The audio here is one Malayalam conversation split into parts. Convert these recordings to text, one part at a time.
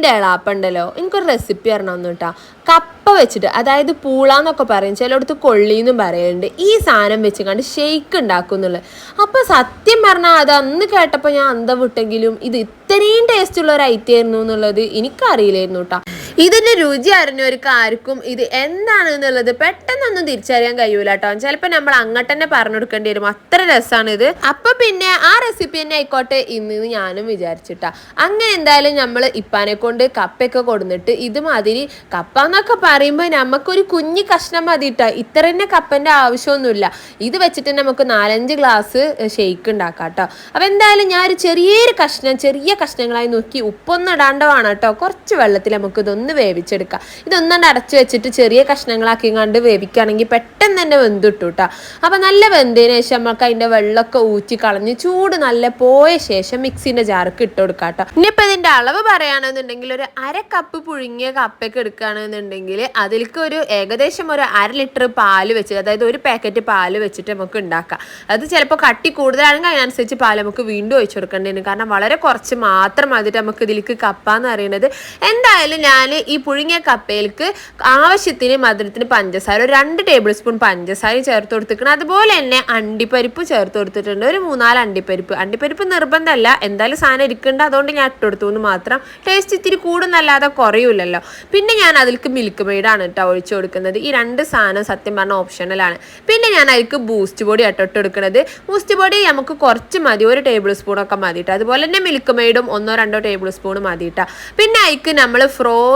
എന്റെ ഇളാപ്പുണ്ടല്ലോ എനിക്കൊരു റെസിപ്പി അറിയണമെന്ന് കേട്ടോ കപ്പ വെച്ചിട്ട് അതായത് പൂളാന്നൊക്കെ പറയും ചിലയിടത്ത് കൊള്ളിന്നും പറയുന്നുണ്ട് ഈ സാധനം വെച്ച് കണ്ട് ഷെയ്ക്ക് ഉണ്ടാക്കും എന്നുള്ളത് അപ്പോൾ സത്യം പറഞ്ഞാൽ അത് അന്ന് കേട്ടപ്പോൾ ഞാൻ അന്തം വിട്ടെങ്കിലും ഇത് ഇത്രയും ടേസ്റ്റ് ഉള്ള ഒരു ഐറ്റം ആയിരുന്നു എന്നുള്ളത് എനിക്കറിയില്ലായിരുന്നു കേട്ടോ ഇതിന്റെ രുചി അറിഞ്ഞവർക്ക് ആർക്കും ഇത് എന്താണ് എന്നുള്ളത് പെട്ടെന്നൊന്നും തിരിച്ചറിയാൻ കഴിയൂല കേട്ടോ ചിലപ്പോൾ നമ്മൾ അങ്ങോട്ട് തന്നെ പറഞ്ഞു കൊടുക്കേണ്ടി വരും. അത്ര രസമാണ് ഇത് അപ്പൊ പിന്നെ ആ റെസിപ്പി തന്നെ ആയിക്കോട്ടെ ഇന്ന് ഞാനും വിചാരിച്ചിട്ടാ. അങ്ങനെ എന്തായാലും നമ്മൾ ഇപ്പാനെ കൊണ്ട് കപ്പയൊക്കെ കൊടുന്നിട്ട് ഇതുമാതിരി കപ്പ എന്നൊക്കെ പറയുമ്പോൾ നമുക്കൊരു കുഞ്ഞു കഷ്ണം മതി കേട്ടോ ഇത്ര തന്നെ കപ്പന്റെ ആവശ്യമൊന്നുമില്ല. ഇത് വെച്ചിട്ട് നമുക്ക് നാലഞ്ച് ഗ്ലാസ് ഷെയ്ക്ക് ഉണ്ടാക്കാം കേട്ടോ അപ്പൊ എന്തായാലും ഞാൻ ഒരു ചെറിയൊരു കഷ്ണം ചെറിയ കഷ്ണങ്ങളായി നോക്കി ഉപ്പൊന്നും ഇടാണ്ടോ ആണ് കേട്ടോ കുറച്ച് വെള്ളത്തിൽ നമുക്ക് ഇതൊന്ന് വേവിച്ചെടുക്കാം. ഇതൊന്നും അടച്ചു വെച്ചിട്ട് ചെറിയ കഷ്ണങ്ങളാക്കി കണ്ട് വേവിക്കുകയാണെങ്കിൽ പെട്ടെന്ന് തന്നെ വെന്തിട്ടു കേട്ടോ അപ്പം നല്ല വെന്തതിന് ശേഷം നമുക്ക് അതിന്റെ വെള്ളമൊക്കെ ഊറ്റി കളഞ്ഞ് ചൂട് നല്ല പോയ ശേഷം മിക്സിന്റെ ജാർക്ക് ഇട്ട് കൊടുക്കാം കേട്ടോ ഇനിയിപ്പോൾ ഇതിന്റെ അളവ് പറയുകയാണെന്നുണ്ടെങ്കിൽ ഒരു അര കപ്പ് പുഴുങ്ങിയ കപ്പൊക്കെ എടുക്കുകയാണെന്നുണ്ടെങ്കിൽ അതിലേക്ക് ഒരു ഏകദേശം ഒരു അര ലിറ്റർ പാൽ വെച്ച് അതായത് ഒരു പാക്കറ്റ് പാൽ വെച്ചിട്ട് നമുക്ക് ഉണ്ടാക്കാം. അത് ചിലപ്പോൾ കട്ടി കൂടുതലാണെങ്കിൽ അതിനനുസരിച്ച് പാൽ നമുക്ക് വീണ്ടും ഒഴിച്ചു കൊടുക്കേണ്ടി വരും. കാരണം വളരെ കുറച്ച് മാത്രം ആയിട്ട് നമുക്ക് ഇതിലേക്ക് കപ്പ എന്ന് പറയുന്നത്. എന്തായാലും ഞാൻ ഈ പുഴുങ്ങിയ കപ്പയിലേക്ക് ആവശ്യത്തിന് മധുരത്തിന് പഞ്ചസാര ഒരു രണ്ട് ടേബിൾ സ്പൂൺ പഞ്ചസാര ചേർത്ത് കൊടുത്തിരിക്കണം. അതുപോലെ തന്നെ അണ്ടിപ്പരിപ്പ് ചേർത്ത് കൊടുത്തിട്ടുണ്ട്. ഒരു മൂന്നാൽ അണ്ടിപ്പരിപ്പ്. അണ്ടിപ്പരിപ്പ് നിർബന്ധമല്ല. എന്തായാലും സാധനം ഇരിക്കേണ്ട അതുകൊണ്ട് ഞാൻ ഇട്ട് കൊടുത്തു എന്ന് മാത്രം. ടേസ്റ്റ് ഇത്തിരി കൂടുന്നല്ലാതെ കുറയൂലല്ലോ. പിന്നെ ഞാൻ അതിൽക്ക് മിൽക്ക് മെയ്ഡാണ് കേട്ടോ ഒഴിച്ചു കൊടുക്കുന്നത്. ഈ രണ്ട് സാധനം സത്യം പറഞ്ഞ ഓപ്ഷണലാണ് പിന്നെ ഞാൻ അതിൽക്ക് ബൂസ്റ്റ് ബോഡി കേട്ടോ ഇട്ട് കൊടുക്കുന്നത്. ബൂസ്റ്റ് ബോഡി നമുക്ക് കുറച്ച് മതി. ഒരു ടേബിൾ സ്പൂണൊക്കെ മതി കേട്ടോ അതുപോലെ തന്നെ മിൽക്ക് മെയ്ഡും ഒന്നോ രണ്ടോ ടേബിൾ സ്പൂൺ മതി കേട്ടോ പിന്നെ അതിക്ക് നമ്മൾ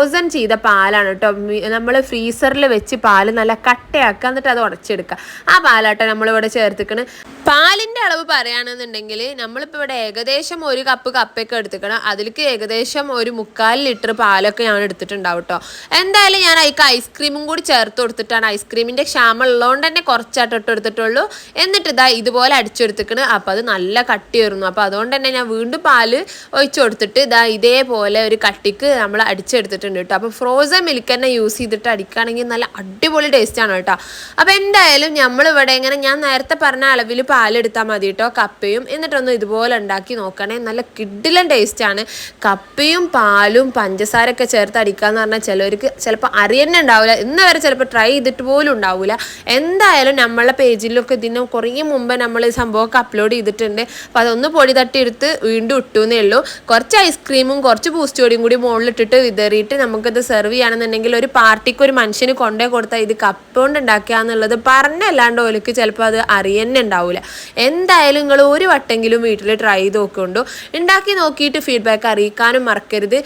ഫ്രോസൺ ചെയ്ത പാലാണ് കേട്ടോ. നമ്മൾ ഫ്രീസറിൽ വെച്ച് പാൽ നല്ല കട്ടയാക്കുക എന്നിട്ട് അത് ഉടച്ചെടുക്കുക. ആ പാലാട്ടോ നമ്മളിവിടെ ചേർത്തിക്കണ്. പാലിന്റെ അളവ് പറയുകയാണെന്നുണ്ടെങ്കിൽ നമ്മളിപ്പോൾ ഇവിടെ ഏകദേശം ഒരു കപ്പ് കപ്പൊക്കെ എടുത്തിക്കണം. അതിലേക്ക് ഏകദേശം ഒരു മുക്കാൽ ലിറ്റർ പാലൊക്കെ ഞാൻ എടുത്തിട്ടുണ്ടാവും കേട്ടോ. എന്തായാലും ഞാൻ അതിക്ക് ഐസ്ക്രീമും കൂടി ചേർത്ത് കൊടുത്തിട്ടാണ് ഐസ്ക്രീമിന്റെ ക്ഷാമം ഉള്ളതുകൊണ്ട് തന്നെ കുറച്ചായിട്ട് ഇട്ട് എടുത്തിട്ടുള്ളൂ എന്നിട്ട് ഇതാ ഇതുപോലെ അടിച്ചെടുത്തിക്കണ്. അപ്പോൾ അത് നല്ല കട്ടി വരുന്നു അപ്പോൾ അതുകൊണ്ട് തന്നെ ഞാൻ വീണ്ടും പാൽ ഒഴിച്ചു കൊടുത്തിട്ട് ഇതാ ഇതേപോലെ ഒരു കട്ടിക്ക് നമ്മൾ അടിച്ചെടുത്തിട്ടുണ്ട്. കേട്ടോ. അപ്പോൾ ഫ്രോസൺ മിൽക്ക് തന്നെ യൂസ് ചെയ്തിട്ട് അടിക്കുകയാണെങ്കിൽ നല്ല അടിപൊളി ടേസ്റ്റാണ് കേട്ടോ. അപ്പോൾ എന്തായാലും നമ്മളിവിടെ ഇങ്ങനെ ഞാൻ നേരത്തെ പറഞ്ഞ അളവിൽ പാലെടുത്താൽ മതി കേട്ടോ. കപ്പയും എന്നിട്ടൊന്ന് ഇതുപോലെ ഉണ്ടാക്കി നോക്കണേ. നല്ല കിഡിലൻ ടേസ്റ്റാണ് കപ്പയും പാലും പഞ്ചസാരയൊക്കെ ചേർത്ത് അടിക്കുക എന്ന് പറഞ്ഞാൽ ചിലവർക്ക് ചിലപ്പോൾ അറിയന്നെ ഉണ്ടാവില്ല. ഇന്ന് വരെ ചിലപ്പോൾ ട്രൈ ചെയ്തിട്ട് പോലും ഉണ്ടാവില്ല. എന്തായാലും നമ്മളെ പേജിലൊക്കെ ഇതിന് കുറേ മുമ്പ് നമ്മൾ ഈ സംഭവമൊക്കെ അപ്ലോഡ് ചെയ്തിട്ടുണ്ട്. അപ്പോൾ അതൊന്ന് പൊടി തട്ടി എടുത്ത് വീണ്ടും ഇട്ടു എന്നേ ഉള്ളൂ. കുറച്ച് ഐസ്ക്രീമും കുറച്ച് ബൂസ്റ്റ് പൊടിയും കൂടി മുകളിലിട്ടിട്ട് വിതറിയിട്ട് നമുക്കത് സെർവ് ചെയ്യുകയാണെന്നുണ്ടെങ്കിൽ ഒരു പാർട്ടിക്ക് ഒരു മനുഷ്യന് കൊണ്ടേ കൊടുത്താൽ ഇത് കപ്പ് കൊണ്ട് ഉണ്ടാക്കുക എന്നുള്ളത് പറഞ്ഞല്ലാണ്ട് ഓലക്ക് ചിലപ്പോൾ അത് അറിയന്നെ ഉണ്ടാവില്ല എന്തായാലും നിങ്ങൾ ഒരു വട്ടെങ്കിലും വീട്ടിൽ ട്രൈ ചെയ്ത് നോക്കുന്നുണ്ടോ ഉണ്ടാക്കി നോക്കിയിട്ട് ഫീഡ്ബാക്ക് അറിയിക്കാനും മറക്കരുത്.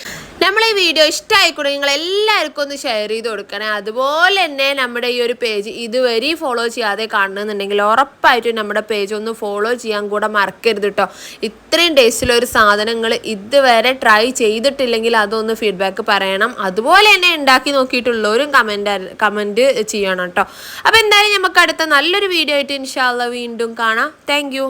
നമ്മളെ ഈ വീഡിയോ ഇഷ്ടമായിക്കൂടെ നിങ്ങൾ എല്ലാവർക്കും ഒന്ന് ഷെയർ ചെയ്ത് കൊടുക്കണേ. അതുപോലെ തന്നെ നമ്മുടെ ഈ ഒരു പേജ് ഇതുവരെ ഫോളോ ചെയ്യാതെ കാണണമെന്നുണ്ടെങ്കിൽ ഉറപ്പായിട്ടും നമ്മുടെ പേജ് ഒന്ന് ഫോളോ ചെയ്യാൻ കൂടെ മറക്കരുത് കേട്ടോ ഇത്രയും ടേസ്റ്റിലൊരു സാധനങ്ങൾ ഇതുവരെ ട്രൈ ചെയ്തിട്ടില്ലെങ്കിൽ അതൊന്ന് ഫീഡ്ബാക്ക് പറയണം. അതുപോലെ തന്നെ ഉണ്ടാക്കി നോക്കിയിട്ടുള്ളവരും കമന്റ് കമന്റ് ചെയ്യണം കേട്ടോ അപ്പോൾ എന്തായാലും നമുക്ക് അടുത്ത നല്ലൊരു വീഡിയോ ആയിട്ട് ഇൻഷാല്ല വീണ്ടും കാണാം. താങ്ക്